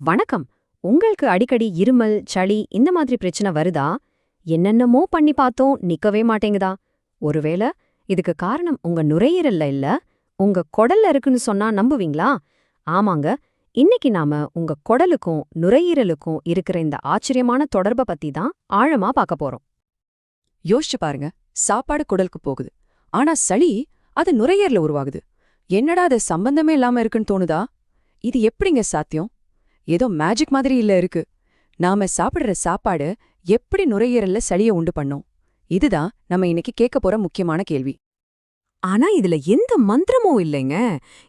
வணக்கம். உங்களுக்கு அடிக்கடி இருமல் சளி இந்த மாதிரி பிரச்சனை வருதா? என்னென்னமோ பண்ணி பார்த்தோம் நிக்கவே மாட்டேங்குதா? ஒருவேளை இதுக்கு காரணம் உங்க நுரையீரல்ல இல்ல? உங்க குடல்ல இருக்குன்னு சொன்னா நம்புவீங்களா? ஆமாங்க. இன்னைக்கு நாம உங்க குடலுக்கும் நுரையீரலுக்கும் இருக்கிற இந்த ஆச்சரியமான தொடர்பை பத்தி தான் ஆழமா பார்க்க போறோம். யோசிச்சு பாருங்க. சாப்பாடு குடலுக்கு போகுது. ஆனா சளி அது நுரையீரல உருவாகுது. என்னடா அது சம்பந்தமே இல்லாம இருக்குன்னு தோணுதா? இது எப்படிங்க சாத்தியம்? ஏதோ மேஜிக் மாதிரி இல்ல இருக்கு. நாம சாப்பிடுற சாப்பாடு எப்படி நுரையீரல்ல சளிய உண்டு பண்ணும்? இதுதான் நம்ம இன்னைக்கு கேட்க போற முக்கியமான கேள்வி. ஆனா இதுல எந்த மந்திரமும் இல்லைங்க.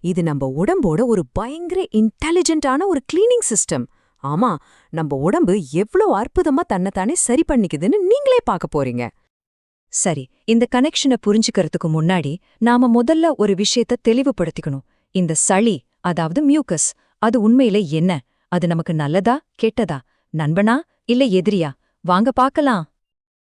இது நம்ம உடம்போட ஒரு பயங்கர இன்டெலிஜென்ட்டான ஒரு கிளீனிங் சிஸ்டம் ஆமா நம்ம உடம்பு எவ்ளோ அற்புதமா தன்னைத்தானே சரி பண்ணிக்குதுன்னு நீங்களே பார்க்க போறீங்க. சரி இந்த கனெக்ஷனை புரிஞ்சுக்கிறதுக்கு முன்னாடி நாம முதல்ல ஒரு விஷயத்த தெளிவுபடுத்திக்கணும். இந்த சளி அதாவது மியூக்கஸ் அது உண்மையில என்ன? அது நமக்கு நல்லதா கெட்டதா? நண்பனா இல்ல எதிரியா? வாங்க பார்க்கலாம்.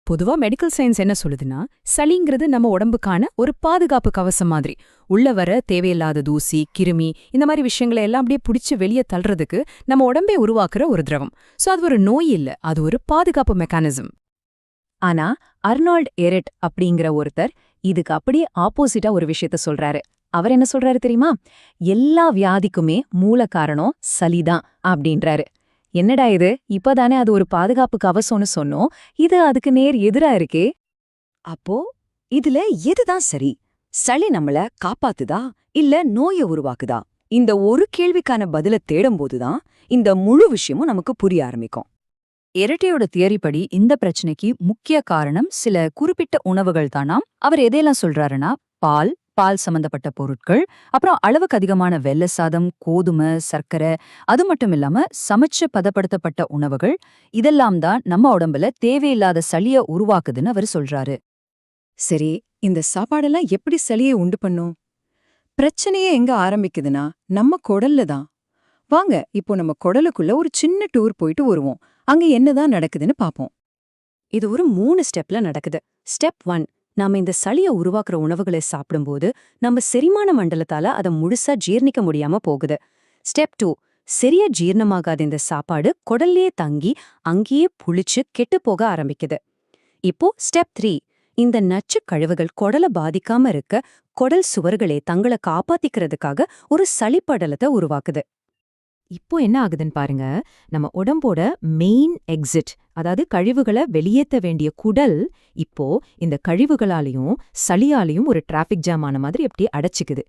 பொதுவா மெடிக்கல் சயின்ஸ் என்ன சொல்லுதுன்னா சளிங்கிறது நம்ம உடம்புக்கான ஒரு பாதுகாப்பு கவசம் மாதிரி. உள்ள வர தேவையில்லாத தூசி கிருமி இந்த மாதிரி விஷயங்களை எல்லாம் அப்படியே பிடிச்சு வெளியே தள்ளுறதுக்கு நம்ம உடம்பே உருவாக்குற ஒரு திரவம். சோ அது ஒரு நோய் இல்ல அது ஒரு பாதுகாப்பு மெக்கானிசம் ஆனா அர்னால்ட் எரெட் அப்படிங்கிற ஒருத்தர் இதுக்கு அப்படியே ஆப்போசிட்டா ஒரு விஷயத்த சொல்றாரு. அவர் என்ன சொல்றாரு தெரியுமா? எல்லா வியாதிக்குமே மூல காரணம் சளிதான் அப்படின்றாரு. என்னடா இது? இப்பதானே அது ஒரு பாதுகாப்பு கவசம்னு சொன்னோம். இது அதுக்கு நேர் எதிரா இருக்கே. அப்போ இதுல எதுதான் சரி? சளி நம்மள காப்பாத்துதா? இல்ல நோய உருவாக்குதா? இந்த ஒரு கேள்விக்கான பதில தேடும்போதுதான் இந்த முழு விஷயமும் நமக்கு புரிய ஆரம்பிக்கும். இரட்டையோட தியரிப்படி இந்த பிரச்சனைக்கு முக்கிய காரணம் சில குறிப்பிட்ட உணவுகள் தானாம் அவர் எதையெல்லாம் சொல்றாருன்னா பால் பால் சம்பந்தப்பட்ட பொருட்கள் அப்புறம் அளவுக்கு அதிகமான வெள்ளை சாதம் கோதுமை சர்க்கரை அது மட்டும் இல்லாம சமைச்சு பதப்படுத்தப்பட்ட உணவுகள் இதெல்லாம் தான் நம்ம உடம்புல தேவையில்லாத சளிய உருவாக்குதுன்னு அவர் சொல்றாரு. சரி இந்த சாப்பாடெல்லாம் எப்படி சளியை உண்டு பண்ணும்? பிரச்சனையே எங்க ஆரம்பிக்குதுன்னா நம்ம குடல்ல தான். வாங்க இப்போ நம்ம குடலுக்குள்ள ஒரு சின்ன டூர் போயிட்டு வருவோம். அங்க என்னதான் நடக்குதுன்னு பாப்போம். இது ஒரு மூணு ஸ்டெப்ல நடக்குது. ஸ்டெப் ஒன் நாம இந்த சளிய உருவாக்குற உணவுகளை சாப்பிடும்போது நம்ம செரிமான மண்டலத்தால அதை முழுசா ஜீர்ணிக்க முடியாம போகுது. ஸ்டெப் டூ சரியா ஜீரணமாகாத இந்த சாப்பாடு குடல்லையே தங்கி அங்கேயே புளிச்சு கெட்டு போக ஆரம்பிக்குது. இப்போ ஸ்டெப் த்ரீ இந்த நச்சு கழிவுகள் குடல பாதிக்காம இருக்க குடல் சுவர்களே தங்களை காப்பாத்திக்கிறதுக்காக ஒரு சளிப்படலத்தை உருவாக்குது. இப்போ என்ன ஆகுதுன்னு பாருங்க. நம்ம உடம்போட மெயின் எக்ஸிட் அதாவது கழிவுகளை வெளியேத்த வேண்டிய குடல் இப்போ இந்த கழிவுகளாலையும் சளியாலையும் ஒரு டிராஃபிக் ஜாம் ஆன மாதிரி எப்படி அடைச்சிக்குது.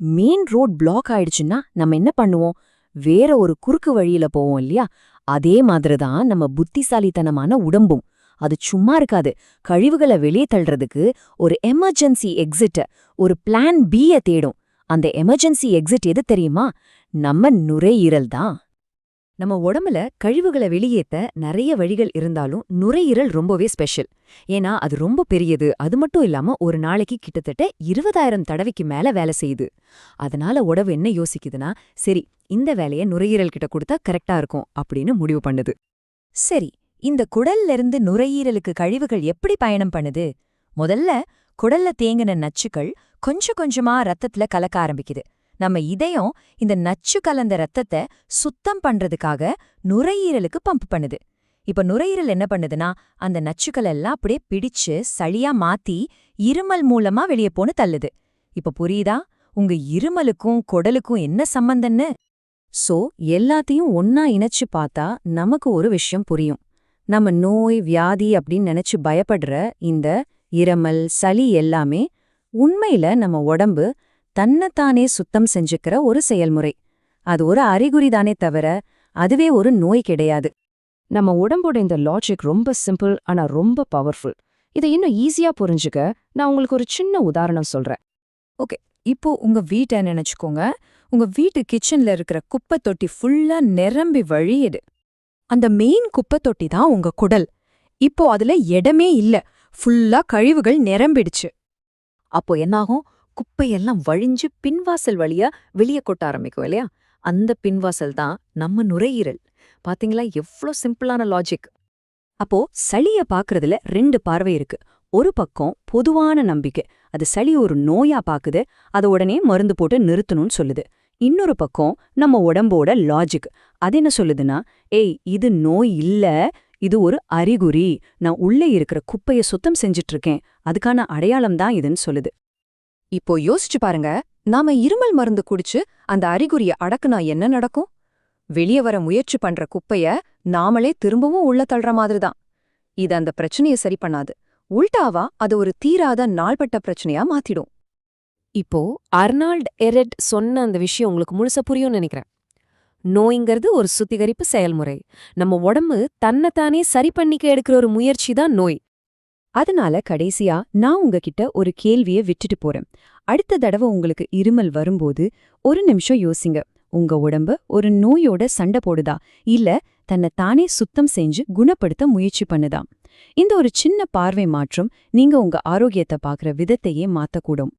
மெயின் ரோட் பிளாக் ஆயிடுச்சுன்னா நம்ம என்ன பண்ணுவோம்? வேற ஒரு குறுக்கு வழியில போவோம் இல்லையா? அதே மாதிரி தான் நம்ம புத்திசாலித்தனமான உடம்பும். அது சும்மா இருக்காது. கழிவுகளை வெளியே தள்ளுறதுக்கு ஒரு எமர்ஜென்சி எக்ஸிட்ட ஒரு பிளான் பிய தேடும். அந்த எமர்ஜென்சி எக்ஸிட் எது தெரியுமா? நம்ம நுரையீரல் தான். நம்ம உடம்புல கழிவுகளை வெளியேத்த நிறைய வழிகள் இருந்தாலும் நுரையீரல் ரொம்பவே ஸ்பெஷல் ஏன்னா அது ரொம்ப பெரியது. அது மட்டும் இல்லாம ஒரு நாளைக்கு கிட்டத்தட்ட இருபதாயிரம் தடவைக்கு மேல வேலை செய்யுது. அதனால உடம்பு என்ன யோசிக்குதுன்னா சரி இந்த வேலையை நுரையீரல் கிட்ட கொடுத்தா கரெக்டா இருக்கும் அப்படின்னு முடிவு பண்ணுது. சரி இந்த குடல்ல இருந்து நுரையீரலுக்கு கழிவுகள் எப்படி பயணம் பண்ணுது? முதல்ல குடல்ல தேங்கின நச்சுக்கள் கொஞ்சம் கொஞ்சமா ரத்தத்துல கலக்க ஆரம்பிக்குது. நம்ம இதயம் இந்த நச்சு கலந்த ரத்தத்தை சுத்தம் பண்றதுக்காக நுரையீரலுக்கு பம்ப் பண்ணுது. இப்ப நுரையீரல் என்ன பண்ணுதுன்னா அந்த நச்சுக்கள் எல்லாம் அப்படியே பிடிச்சு சளியா மாத்தி இருமல் மூலமா வெளியே போன்னு தள்ளுது. இப்ப புரியுதா? உங்க இருமலுக்கும் குடலுக்கும் என்ன சம்பந்தன்னு சோ எல்லாத்தையும் ஒன்னா இணைச்சு பார்த்தா நமக்கு ஒரு விஷயம் புரியும். நம்ம நோய் வியாதி அப்படின்னு நினைச்சு பயப்படுற இந்த இரமல் சளி எல்லாமே உண்மையில நம்ம உடம்பு தன்னைத்தானே சுத்தம் செஞ்சுக்கிற ஒரு செயல்முறை. அது ஒரு அறிகுறிதானே தவிர அதுவே ஒரு நோய் கிடையாது. நம்ம உடம்போட இந்த லாஜிக் ரொம்ப சிம்பிள் ஆனா ரொம்ப பவர்ஃபுல் இதை இன்னும் ஈஸியா புரிஞ்சுக்க நான் உங்களுக்கு ஒரு சின்ன உதாரணம் சொல்றேன். இப்போ உங்க வீட்டை நினைச்சுக்கோங்க. உங்க வீட்டு கிச்சன்ல இருக்கிற குப்பை தொட்டி ஃபுல்லா நிரம்பி வழியுது. அந்த மெயின் குப்பை தொட்டி தான் உங்க குடல். இப்போ அதுல இடமே இல்ல. ஃபுல்லா கழிவுகள் நிரம்பிடுச்சு. அப்போ என்னாகும்? குப்பையெல்லாம் வழிஞ்சு பின்வாசல் வழியா வெளியே கொட்ட ஆரம்பிக்கும் இல்லையா? அந்த பின்வாசல் தான் நம்ம நுரையீரல். பாத்தீங்களா? எவ்ளோ சிம்பிளான லாஜிக். அப்போ சளிய பாக்குறதுல ரெண்டு பார்வை இருக்கு. ஒரு பக்கம் பொதுவான நம்பிக்கை. அது சளி ஒரு நோயா பாக்குது. அத உடனே மருந்து போட்டு நிறுத்தணும்னு சொல்லுது. இன்னொரு பக்கம் நம்ம உடம்போட லாஜிக். அது என்ன சொல்லுதுன்னா ஏய் இது நோய் இல்ல. இது ஒரு அறிகுறி. நான் உள்ளே இருக்கிற குப்பைய சுத்தம் செஞ்சுட்டு இருக்கேன். அதுக்கான அடையாளம் தான் இதுன்னு சொல்லுது. இப்போ யோசிச்சு பாருங்க நாம இருமல் மருந்து குடிச்சு அந்த அறிகுறிய அடக்குனா என்ன நடக்கும்? வெளியே வர முயற்சி பண்ற குப்பைய நாமளே திரும்பவும் உள்ள தள்ளுற மாதிரிதான். இது அந்த பிரச்சனைய சரி பண்ணாது. உல்டாவா அது ஒரு தீராத நாள்பட்ட பிரச்சனையா மாத்திடும். இப்போ அர்னால்ட் எரெட் சொன்ன அந்த விஷயம் உங்களுக்கு முழுசா புரியும்னு நினைக்கிறேன். நோய்ங்கிறது ஒரு சுத்திகரிப்பு செயல்முறை. நம்ம உடம்பு தன்னைத்தானே சரி பண்ணிக்க எடுக்கிற ஒரு முயற்சி தான் நோய். அதனால கடைசியா நான் உங்ககிட்ட ஒரு கேள்விய விட்டுட்டு போறேன். அடுத்த தடவை உங்களுக்கு இருமல் வரும்போது ஒரு நிமிஷம் யோசிங்க. உங்க உடம்பு ஒரு நோயோட சண்டை போடுதா? இல்ல தன்னை தானே சுத்தம் செஞ்சு குணப்படுத்த முயற்சி பண்ணுதா? இந்த ஒரு சின்ன பார்வை மாற்றம் நீங்க உங்க ஆரோக்கியத்தை பார்க்குற விதத்தையே மாத்தக்கூடும்.